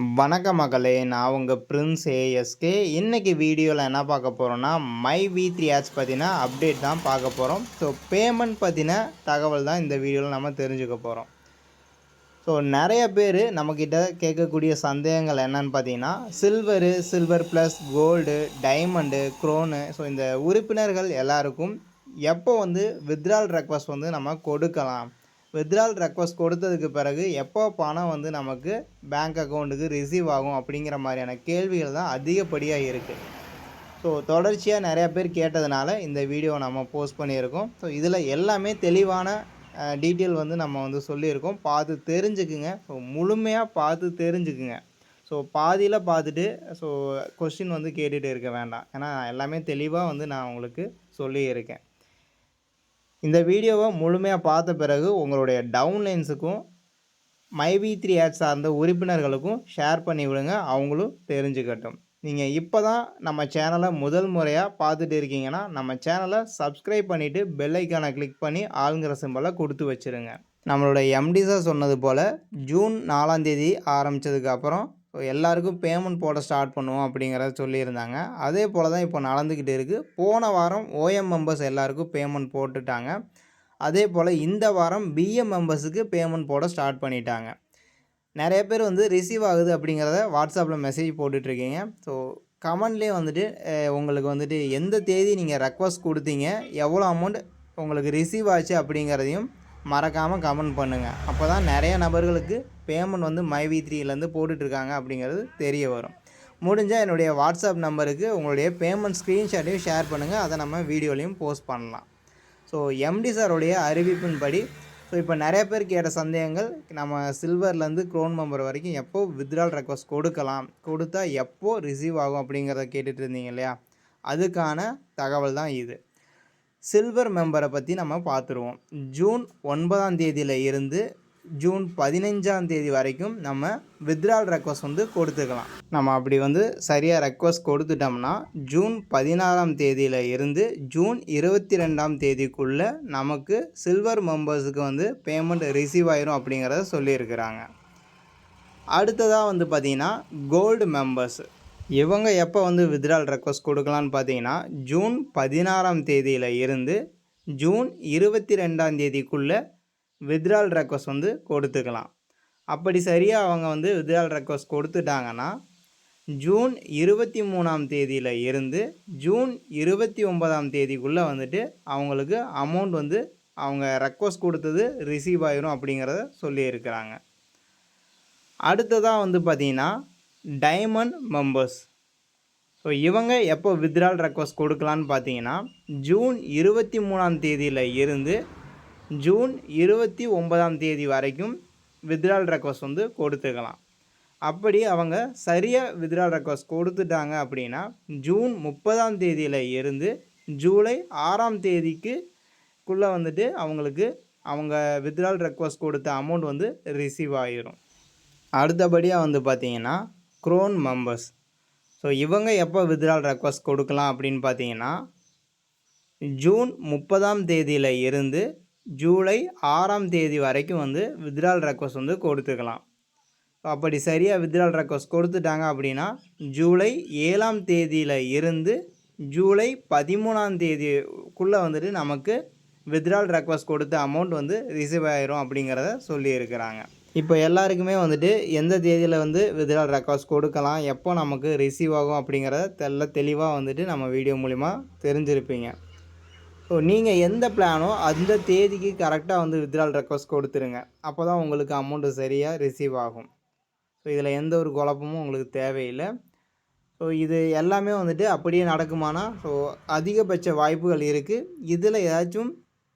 வணக்க மகளே நான் உங்கள் பிரின்ஸ் ஏஎஸ்கே இன்றைக்கி வீடியோவில் என்ன பார்க்க போகிறோன்னா மை வி த்ரீ ஆட்ஸ் பற்றின அப்டேட் தான் பார்க்க போகிறோம் ஸோ பேமெண்ட் பற்றின தகவல் தான் இந்த வீடியோவில் நம்ம தெரிஞ்சுக்க போகிறோம் ஸோ நிறைய பேர் நம்மக்கிட்ட கேட்கக்கூடிய சந்தேகங்கள் என்னன்னு பார்த்தீங்கன்னா silver silver plus gold diamond crown so இந்த உறுப்பினர்கள் எல்லாருக்கும் எப்போ வந்து வித்ட்ரால் ரெக்வஸ்ட் வந்து நம்ம கொடுக்கலாம்? வித்ரால் ரெக்வஸ்ட் கொடுத்ததுக்கு பிறகு எப்போ பணம் வந்து நமக்கு பேங்க் அக்கௌண்ட்டுக்கு ரிசீவ் ஆகும் அப்படிங்கிற மாதிரியான கேள்விகள் தான் அதிகப்படியாக இருக்குது ஸோ தொடர்ச்சியாக நிறையா பேர் கேட்டதுனால இந்த வீடியோ நம்ம போஸ்ட் பண்ணியிருக்கோம். ஸோ இதில் எல்லாமே தெளிவான டீட்டெயில் வந்து நம்ம வந்து சொல்லியிருக்கோம். பார்த்து தெரிஞ்சுக்குங்க. ஸோ முழுமையாக பார்த்து தெரிஞ்சுக்குங்க. ஸோ பாதியில் பார்த்துட்டு ஸோ கொஸ்டின் வந்து கேட்டுகிட்டு இருக்க வேண்டாம். ஏன்னா எல்லாமே தெளிவாக வந்து நான் உங்களுக்கு சொல்லியிருக்கேன். இந்த வீடியோவை முழுமையாக பார்த்த பிறகு உங்களுடைய டவுன்லைன்ஸுக்கும் மைவி த்ரீ ஆட் சார்ந்த உறுப்பினர்களுக்கும் ஷேர் பண்ணி விடுங்க. அவங்களும் தெரிஞ்சுக்கட்டும். நீங்கள் இப்போ தான் நம்ம சேனலை முதல் முறையாக பார்த்துட்டு இருக்கீங்கன்னா நம்ம சேனலை சப்ஸ்கிரைப் பண்ணிவிட்டு பெல்லைக்கானை கிளிக் பண்ணி ஆளுங்கிற சிம்பலை கொடுத்து வச்சுருங்க. நம்மளோட எம்டி சார் சொன்னது போல் ஜூன் நாலாந்தேதி ஆரம்பித்ததுக்கப்புறம் ஸோ எல்லாருக்கும் பேமெண்ட் போட ஸ்டார்ட் பண்ணுவோம் அப்படிங்கிறத சொல்லியிருந்தாங்க. அதே போல் தான் இப்போ நடந்துக்கிட்டு இருக்குது போன வாரம் ஓஎம் மெம்பர்ஸ் எல்லாருக்கும் பேமெண்ட் போட்டுட்டாங்க. அதே போல் இந்த வாரம் பிஎம் மெம்பர்ஸுக்கு பேமெண்ட் போட ஸ்டார்ட் பண்ணிட்டாங்க. நிறைய பேர் வந்து ரிசீவ் ஆகுது அப்படிங்கிறத வாட்ஸ்அப்பில் மெசேஜ் போட்டுட்ருக்கீங்க. ஸோ கமெண்ட்லேயே வந்துட்டு உங்களுக்கு வந்துட்டு எந்த தேதி நீங்கள் ரெக்வஸ்ட் கொடுத்தீங்க எவ்வளோ அமௌண்ட் உங்களுக்கு ரிசீவ் ஆச்சு அப்படிங்கிறதையும் மறக்காமல் கமெண்ட் பண்ணுங்கள் அப்போ தான் நிறைய நபர்களுக்கு பேமெண்ட் வந்து மைவி த்ரீலேருந்து போட்டுட்ருக்காங்க அப்படிங்கிறது தெரிய வரும். முடிஞ்சால் என்னுடைய வாட்ஸ்அப் நம்பருக்கு உங்களுடைய பேமெண்ட் ஸ்க்ரீன்ஷாட்டையும் ஷேர் பண்ணுங்கள் அதை நம்ம வீடியோலையும் போஸ்ட் பண்ணலாம். ஸோ எம்டி சாருடைய அறிவிப்பின்படி ஸோ இப்போ நிறைய பேர் கேட்ட சந்தேகங்கள் நம்ம சில்வர்லேருந்து க்ரோன் மெம்பர் வரைக்கும் எப்போ வித்ட்ரால் ரெக்வஸ்ட் கொடுக்கலாம்? கொடுத்தா எப்போ ரிசீவ் ஆகும் அப்படிங்கிறத கேட்டுட்டு இருந்தீங்க இல்லையா? அதுக்கான தகவல் தான் இது. சில்வர் மெம்பரை பற்றி நம்ம பார்த்துருவோம். ஜூன் ஒன்பதாம் தேதியில் இருந்து ஜூன் பதினஞ்சாம் தேதி வரைக்கும் நம்ம வித்ட்ரால் ரெக்வஸ்ட் வந்து கொடுத்துக்கலாம். நம்ம அப்படி வந்து சரியாக ரெக்வஸ்ட் கொடுத்துட்டோம்னா ஜூன் பதினாறாம் தேதியில் இருந்து ஜூன் இருபத்தி ரெண்டாம் தேதிக்குள்ளே நமக்கு சில்வர் மெம்பர்ஸுக்கு வந்து பேமெண்ட் ரிசீவ் ஆயிரும் அப்படிங்கிறத சொல்லியிருக்கிறாங்க. அடுத்ததாக வந்து பார்த்திங்கன்னா கோல்டு மெம்பர்ஸ் இவங்க எப்போ வந்து வித்ரால் ரெக்வஸ்ட் கொடுக்கலான்னு பார்த்தீங்கன்னா ஜூன் பதினாறாம் தேதியில் இருந்து ஜூன் இருபத்தி ரெண்டாம் தேதிக்குள்ளே வித்ரால் ரெக்வஸ்ட் வந்து கொடுத்துக்கலாம். அப்படி சரியாக அவங்க வந்து வித்ரால் ரெக்வஸ்ட் கொடுத்துட்டாங்கன்னா ஜூன் இருபத்தி மூணாம் தேதியில் இருந்து ஜூன் இருபத்தி ஒன்பதாம் தேதிக்குள்ளே வந்துட்டு அவங்களுக்கு அமௌண்ட் வந்து அவங்க ரெக்வஸ்ட் கொடுத்தது ரிசீவ் ஆயிரும் அப்படிங்கிறத சொல்லியிருக்கிறாங்க. அடுத்ததாக வந்து பார்த்திங்கன்னா டைமண்ட் மெம்பர்ஸ் ஸோ இவங்க எப்போ வித்ட்ரால் ரெக்வஸ்ட் கொடுக்கலான்னு பார்த்தீங்கன்னா ஜூன் இருபத்தி மூணாம் தேதியில் இருந்து ஜூன் இருபத்தி ஒன்பதாம் தேதி வரைக்கும் வித்ரால் ரெக்வஸ்ட் வந்து கொடுத்துக்கலாம் அப்படி அவங்க சரியாக வித்ரால் ரெக்வஸ்ட் கொடுத்துட்டாங்க அப்படின்னா ஜூன் முப்பதாம் தேதியில் இருந்து ஜூலை ஆறாம் தேதிக்குள்ளே வந்துட்டு அவங்களுக்கு அவங்க வித்ரால் ரெக்வஸ்ட் கொடுத்த அமௌண்ட் வந்து ரிசீவ் ஆகிரும் அடுத்தபடியாக வந்து பார்த்தீங்கன்னா க்ரோன் மெம்பர்ஸ் ஸோ இவங்க எப்போ வித்ரால் ரெக்வஸ்ட் கொடுக்கலாம் அப்படின்னு பார்த்தீங்கன்னா ஜூன் முப்பதாம் தேதியில் இருந்து ஜூலை ஆறாம் தேதி வரைக்கும் வந்து வித்ரால் ரெக்வஸ்ட் வந்து கொடுத்துக்கலாம். அப்படி சரியாக வித்ரால் ரெக்வஸ்ட் கொடுத்துட்டாங்க அப்படின்னா ஜூலை ஏழாம் தேதியில் இருந்து ஜூலை பதிமூணாம் தேதிக்குள்ளே வந்துட்டு நமக்கு வித்ட்ரால் ரெக்வஸ்ட் கொடுத்த அமௌண்ட் வந்து ரிசீவ் ஆயிரும் அப்படிங்கிறத சொல்லியிருக்கிறாங்க. இப்போ எல்லாருக்குமே வந்துட்டு எந்த தேதியில் வந்து வித்ரால் ரெக்வஸ்ட் கொடுக்கலாம் எப்போ நமக்கு ரிசீவ் ஆகும் அப்படிங்கிறத தெல்ல தெளிவாக வந்துட்டு நம்ம வீடியோ மூலிமா தெரிஞ்சிருப்பீங்க. ஸோ நீங்கள் எந்த பிளானோ அந்த தேதிக்கு கரெக்டாக வந்து வித்ட்ரால் ரெக்வஸ்ட் கொடுத்துருங்க. அப்போ தான் உங்களுக்கு அமௌண்ட்டு சரியாக ரிசீவ் ஆகும். ஸோ இதில் எந்த ஒரு குழப்பமும் உங்களுக்கு தேவையில்லை. ஸோ இது எல்லாமே வந்துட்டு அப்படியே நடக்குமானா? ஸோ அதிகபட்ச வாய்ப்புகள் இருக்குது இதில் ஏதாச்சும்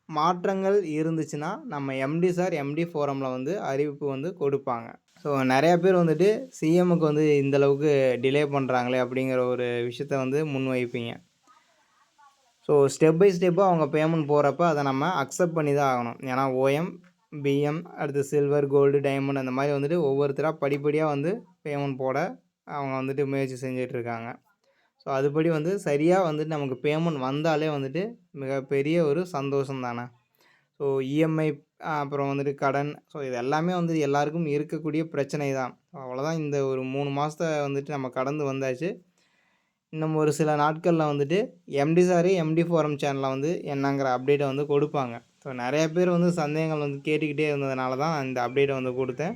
மாற்றங்கள் இருந்துச்சுன்னா நம்ம எம்டி சார் எம்டி ஃபோரமில் வந்து அறிவிப்பு வந்து கொடுப்பாங்க. ஸோ நிறையா பேர் வந்துட்டு சிஎம்முக்கு வந்து இந்தளவுக்கு டிலே பண்ணுறாங்களே அப்படிங்கிற ஒரு விஷயத்த வந்து முன்வைப்பீங்க. ஸோ ஸ்டெப் பை ஸ்டெப்பாக அவங்க பேமெண்ட் போகிறப்ப அதை நம்ம அக்செப்ட் பண்ணி தான் ஆகணும். ஏன்னா ஓஎம் பிஎம் அடுத்து சில்வர் கோல்டு டைமண்ட் அந்த மாதிரி வந்துட்டு ஒவ்வொருத்தராக படிப்படியாக வந்து பேமெண்ட் போட அவங்க வந்துட்டு முயற்சி செஞ்சிட்ருக்காங்க ஸோ அதுபடி வந்து சரியாக வந்துட்டு நமக்கு பேமெண்ட் வந்தாலே வந்துட்டு மிகப்பெரிய ஒரு சந்தோஷம் தானே. ஸோ இஎம்ஐ அப்புறம் வந்துட்டு கடன். ஸோ இது எல்லாமே வந்து எல்லாருக்கும் இருக்கக்கூடிய பிரச்சனை தான் அவ்வளோதான் இந்த ஒரு மூணு மாதத்தை வந்துட்டு நம்ம கடந்து வந்தாச்சு. இன்னும் ஒரு சில நாட்களில் வந்துட்டு எம்டி சாரி எம்டி ஃபோரம் சேனலில் வந்து என்னங்கிற அப்டேட்டை வந்து கொடுப்பாங்க. ஸோ நிறைய பேர் வந்து சந்தேகங்கள் வந்து கேட்டுக்கிட்டே இருந்ததுனால தான் இந்த அப்டேட்டை வந்து கொடுத்தேன்.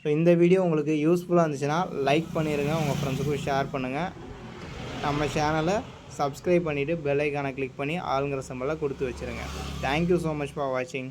ஸோ இந்த வீடியோ உங்களுக்கு யூஸ்ஃபுல்லாக இருந்துச்சுன்னா லைக் பண்ணிடுங்க உங்கள் ஃப்ரெண்ட்ஸுக்கும் ஷேர் பண்ணுங்கள் நம்ம சேனலை சப்ஸ்கிரைப் பண்ணிவிட்டு பெல் ஐக்கானை கிளிக் பண்ணி ஆளுங்கிற சம்பளம் கொடுத்து வச்சுருங்க. தேங்க்யூ ஸோ மச் ஃபார் வாட்சிங்